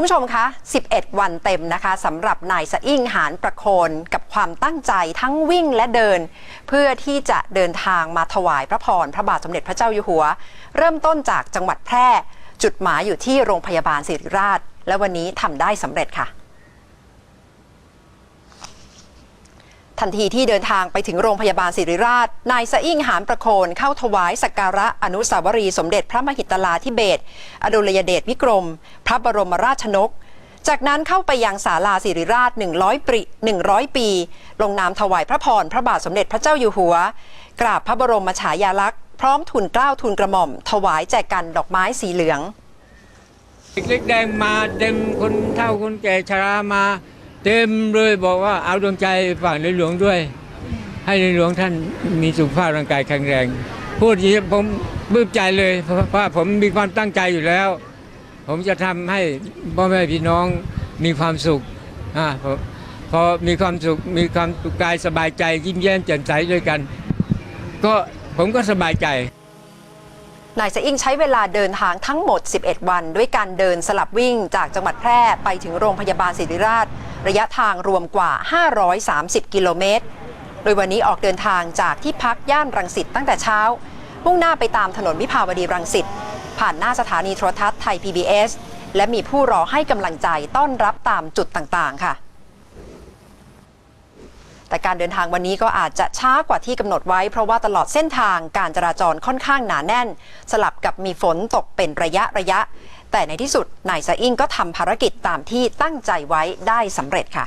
คุณผู้ชมคะ 11 วันเต็มนะคะสำหรับนายสะอิ่งหานประโคนกับความตั้งใจทั้งวิ่งและเดิน เพื่อที่จะเดินทางมาถวายพระพรพระบาทสมเด็จพระเจ้าอยู่หัว เริ่มต้นจากจังหวัดแพร่ จุดหมายอยู่ที่โรงพยาบาลศิริราช และวันนี้ทำได้สำเร็จค่ะ ทันทีที่เดินทางไปถึงโรงพยาบาลศิริราช นายสะอิ่งหามประโคนเข้าถวายสักการะอนุสาวรีย์สมเด็จพระมหิตลาธิเบศอดุลยเดชวิกรม พระบรมราชนก จากนั้นเข้าไปยังศาลาศิริราช 100ปี100 ปี ลงนามถวายพระพรพระบาทสมเด็จพระเจ้าอยู่หัว กราบพระบรมฉายาลักษณ์พร้อมทุนเกล้าทุนกระหม่อม ถวายแจกันดอกไม้สีเหลืองเล็กๆแดงมาเต็มคนเฒ่าคนแก่ชรามา เต็มเลยบอกว่าเอาดวงใจฝากในหลวงด้วย ให้ในหลวงท่านมีสุขภาพร่างกายแข็งแรง พูดอย่างนี้ผมปลื้มใจเลยเพราะผมมีความตั้งใจอยู่แล้ว ผมจะทำให้พ่อแม่พี่น้องมีความสุขอ่าพอพอมีความสุขมีความสุขกายสบายใจยิ้มแย้มแจ่มใสด้วยกัน ก็ผมก็สบายใจนายสะอิ่งใช้เวลาเดินทางทั้งหมด 11 วัน ด้วยการเดินสลับวิ่งจากจังหวัดแพร่ไปถึงโรงพยาบาลศิริราช ระยะทางรวมกว่า 530 กิโลเมตร โดยวันนี้ออกเดินทางจากที่พักย่านรังสิตตั้งแต่เช้า มุ่งหน้าไปตามถนนวิภาวดีรังสิต ผ่านหน้าสถานีโทรทัศน์ไทย PBS และมีผู้รอให้กำลังใจต้อนรับตามจุดต่างๆ ค่ะ แต่การเดินทางวันนี้ก็อาจจะช้ากว่าที่กำหนดไว้ เพราะว่าตลอดเส้นทางการจราจรค่อนข้างหนาแน่น สลับกับมีฝนตกเป็นระยะระยะ แต่ในที่สุดนายสะอิ่งก็ทำภารกิจตามที่ตั้งใจไว้ได้สำเร็จค่ะ